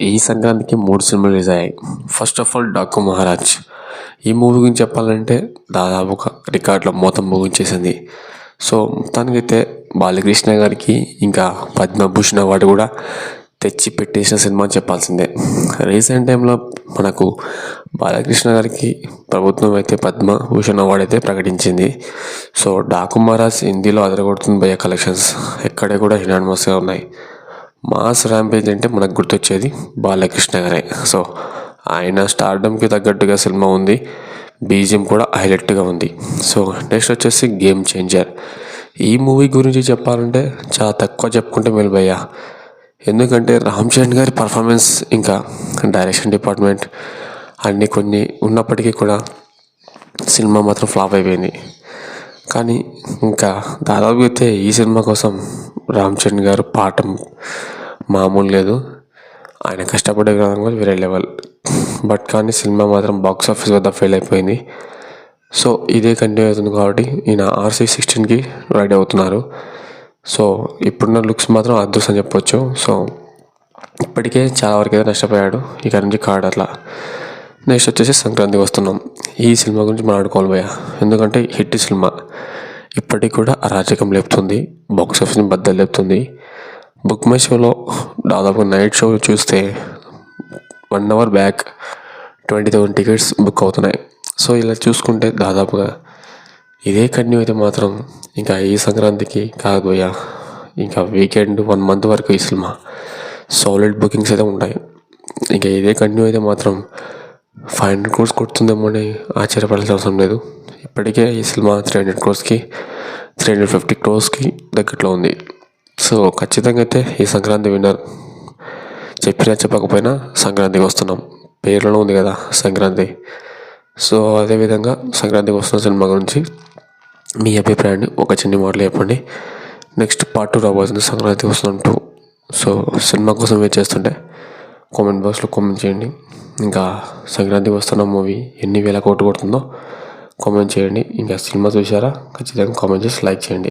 ఈ సంక్రాంతికి మూడు సినిమాలు రిలీజ్ అయ్యాయి. First of all Daaku Maharaj. ఈ మూవీ గురించి చెప్పాలంటే దాదాపుగా రికార్డులో మొత్తం ముగించేసింది సో మొత్తానికైతే బాలకృష్ణ గారికి ఇంకా పద్మభూషణ్ అవార్డు కూడా తెచ్చి పెట్టేసిన సినిమా అని చెప్పాల్సిందే. రీసెంట్ టైంలో మనకు బాలకృష్ణ గారికి ప్రభుత్వం అయితే పద్మభూషణ్ అవార్డు అయితే ప్రకటించింది. సో డాకు మహారాజ్ హిందీలో అదరగొడుతుంది భయ కలెక్షన్స్. ఎక్కడ కూడా హినాన్మస్గా ఉన్నాయి. మాస్ ర్యాంపేజ్ అంటే మనకు గుర్తొచ్చేది బాలకృష్ణ గారే. సో ఆయన స్టార్డమ్కి తగ్గట్టుగా సినిమా ఉంది. బీజిఎం కూడా హైలైట్గా ఉంది. సో నెక్స్ట్ వచ్చేసి గేమ్ చేంజర్. ఈ మూవీ గురించి చెప్పాలంటే చాలా తక్కువ చెప్పుకుంటే మెలిపోయా ఎందుకంటే రామ్ చరణ్ గారి పర్ఫార్మెన్స్ ఇంకా డైరెక్షన్ డిపార్ట్మెంట్ అన్నీ కొన్ని ఉన్నప్పటికీ కూడా సినిమా మాత్రం ఫ్లాప్ అయిపోయింది. కానీ ఇంకా దాదాపు అయితే ఈ సినిమా కోసం రామ్ చరణ్ గారు పాఠం మామూలు లేదు. ఆయన కష్టపడే విధానం కూడా వేరే లెవెల్. బట్ కానీ సినిమా మాత్రం బాక్స్ ఆఫీస్ వద్ద ఫెయిల్ అయిపోయింది. సో ఇదే కంటిన్యూ అవుతుంది కాబట్టి ఈయన ఆర్సీ సిక్స్టీన్కి రెడీ అవుతున్నారు. సో ఇప్పుడున్న లుక్స్ మాత్రం అదృష్టం అని చెప్పొచ్చు. సో ఇప్పటికే చాలా వరకు అయితే నష్టపోయాడు. ఇక నుంచి కాడు అట్లా. నెక్స్ట్ వచ్చేసి సంక్రాంతికి వస్తున్నాం. ఈ సినిమా గురించి మాట్లాడుకోవాలి భయ్య. ఎందుకంటే హిట్ సినిమా. ఇప్పటికి కూడా అరాచకం లేపుతుంది. బాక్స్ ఆఫీస్ని బద్దలు లేపుతుంది. బుక్ మై షోలో దాదాపు నైట్ షో చూస్తే one hour back twenty thousand tickets book అవుతున్నాయి. సో ఇలా చూసుకుంటే దాదాపుగా ఇదే కంటిన్యూ అయితే మాత్రం ఇంకా ఈ సంక్రాంతికి కాకపోయా ఇంకా వీకెండ్ వన్ మంత్ వరకు ఈ సినిమా సాలిడ్ బుకింగ్స్ అయితే ఉంటాయి. ఇంకా ఇదే కంటిన్యూ అయితే మాత్రం ఫైవ్ హండ్రెడ్ క్రోర్స్ కొడుతుందేమో అని ఆశ్చర్యపడాల్సిన అవసరం లేదు. ఇప్పటికే ఈ సినిమా త్రీ హండ్రెడ్ క్రోర్స్కి త్రీ హండ్రెడ్ ఫిఫ్టీ క్రోర్స్కి దగ్గరలో ఉంది. సో ఖచ్చితంగా అయితే ఈ సంక్రాంతి విన్నర్ చెప్పినా చెప్పకపోయినా సంక్రాంతికి వస్తున్నాం. పేర్లోనే ఉంది కదా సంక్రాంతి. సో అదేవిధంగా సంక్రాంతికి వస్తున్న సినిమా గురించి మీ అభిప్రాయాన్ని ఒక చిన్న మాటలు చెప్పండి. నెక్స్ట్ పార్ట్ టూ రాబోతుంది సంక్రాంతికి వస్తున్నట్టు. సో సినిమా కోసం వెయిట్ చేస్తుంటే కామెంట్ బాక్స్లో కామెంట్ చేయండి. ఇంకా సంక్రాంతికి వస్తున్న మూవీ ఎన్ని వేల కోట్లు కొడుతుందో కామెంట్ చేయండి. ఇంకా సినిమా చూసారా ఖచ్చితంగా కామెంట్ చేసి లైక్ చేయండి.